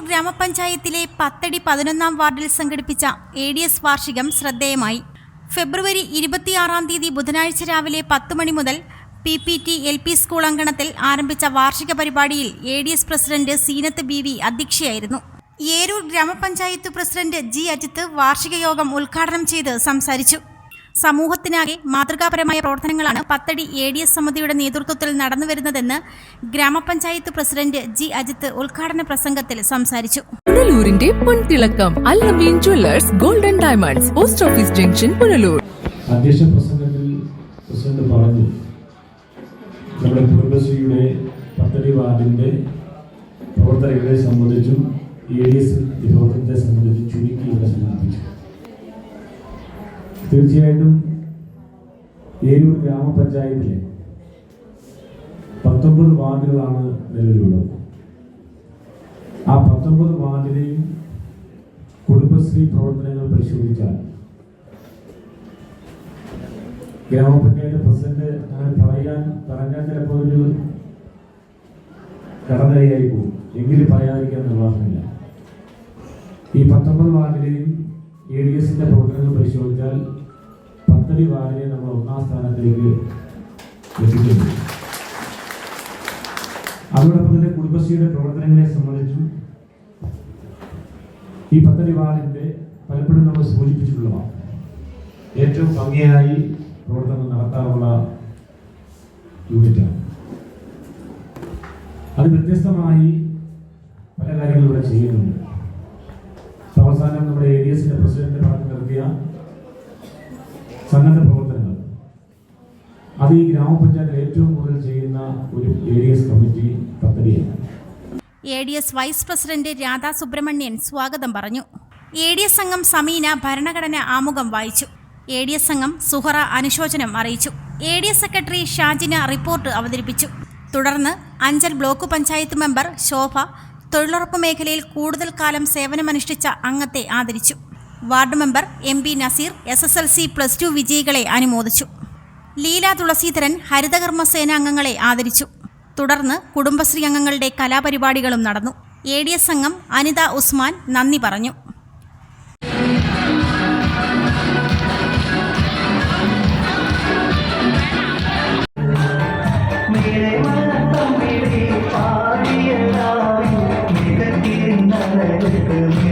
ഗ്രാമപഞ്ചായത്തിലെ പത്തടി പതിനൊന്നാം വാർഡിൽ സംഘടിപ്പിച്ച എ ഡി എസ് വാർഷികം ശ്രദ്ധേയമായി. ഫെബ്രുവരി ഇരുപത്തിയാറാം തീയതി ബുധനാഴ്ച രാവിലെ പത്ത് മണി മുതൽ P P T L P school അങ്കണത്തിൽ ആരംഭിച്ച വാർഷിക പരിപാടിയിൽ A D S president Seenath B V അധ്യക്ഷയായിരുന്നു. Eroor ഗ്രാമപഞ്ചായത്ത് പ്രസിഡന്റ് ജി അജിത്ത് വാർഷിക യോഗം ഉദ്ഘാടനം ചെയ്ത് സംസാരിച്ചു. സമൂഹത്തിനാകെ മാതൃകാപരമായ പ്രവർത്തനങ്ങളാണ് പത്തടി എ ഡി എസ് സമിതിയുടെ നേതൃത്വത്തിൽ നടന്നുവരുന്നതെന്ന് ഗ്രാമപഞ്ചായത്ത് പ്രസിഡന്റ് ജി അജിത്ത് ഉദ്ഘാടന പ്രസംഗത്തിൽ സംസാരിച്ചു. പുനലൂരിന്റെ പൊൻതിളക്കം Allameen jewellers golden diamonds post office junction Punalur. അധ്യക്ഷ പ്രസംഗത്തിൽ പ്രസിഡന്റ് പറഞ്ഞു നമ്മുടെ കുടുംബശ്രീയുടെ പത്തടി വാർഡിന്റെ പ്രവർത്തകരെ സംബന്ധിച്ചും എ ഡി എസ് തീർച്ചയായിട്ടും ഏരൂർ ഗ്രാമപഞ്ചായത്തിലെ പത്തൊമ്പത് വാർഡുകളാണ് നിലവിലുള്ളത്. ആ പത്തൊമ്പത് വാർഡിലെയും കുടുംബശ്രീ പ്രവർത്തനങ്ങൾ പരിശോധിച്ചാൽ ഗ്രാമപഞ്ചായത്ത് പ്രസിഡന്റ് അങ്ങനെ പറയാൻ പറഞ്ഞാൽ ചിലപ്പോൾ ഒരു കടന്നരയായി പോകും. എങ്കിലും പറയാതിരിക്കാൻ നിർവാഹമില്ല. ഈ പത്തൊമ്പത് വാർഡിലെയും എ ഡി എസിന്റെ പ്രവർത്തനങ്ങൾ പരിശോധിച്ചാൽ പത്തടി വാരിയെ നമ്മൾ ഒന്നാം സ്ഥാനത്തേക്ക് എത്തിക്കുന്നു. അതോടൊപ്പം തന്നെ കുടുംബശ്രീയുടെ പ്രവർത്തനങ്ങളെ സംബന്ധിച്ചും ഈ പത്തടി വാർഡിന്റെ പലപ്പോഴും നമ്മൾ സൂചിപ്പിച്ചിട്ടുള്ളതാണ് ഏറ്റവും ഭംഗിയായി പ്രവർത്തനം നടത്താറുള്ള യൂണിറ്റാണ്. അത് വ്യത്യസ്തമായി പല കാര്യങ്ങളും ഇവിടെ ചെയ്യുന്നുണ്ട്. സന്നദ്ധ പ്രവർത്തനങ്ങൾ. അത് ഈ ഗ്രാമപഞ്ചായത്തിൽ ഏറ്റവും കൂടുതൽ ചെയ്യുന്ന ഒരു എസ് കമ്മിറ്റി പദ്ധതിയാണ്. A D S vice president Radha Subramanian സ്വാഗതം പറഞ്ഞു. എ ഡി എസ് അംഗം സമീന ഭരണഘടന ആമുഖം വായിച്ചു. എ ഡി എസ് അംഗം സുഹറ അനുശോചനം അറിയിച്ചു. A D S secretary Shajina report അവതരിപ്പിച്ചു. തുടർന്ന് അഞ്ചൽ ബ്ലോക്ക് പഞ്ചായത്ത് മെമ്പർ ശോഭ തൊഴിലുറപ്പ് മേഖലയിൽ കൂടുതൽ കാലം സേവനമനുഷ്ഠിച്ച അംഗത്തെ ആദരിച്ചു. Ward member M P Naseer S S L C plus two വിജയികളെ അനുമോദിച്ചു. ലീല തുളസീധരൻ ഹരിതകർമ്മസേന സേനാംഗങ്ങളെ ആദരിച്ചു. തുടർന്ന് കുടുംബശ്രീ അംഗങ്ങളുടെ കലാപരിപാടികളും നടന്നു. എ ഡി എസ് അംഗം അനിത ഉസ്മാൻ നന്ദി പറഞ്ഞു. പങ്കുവയ്ക്കുവാനോടി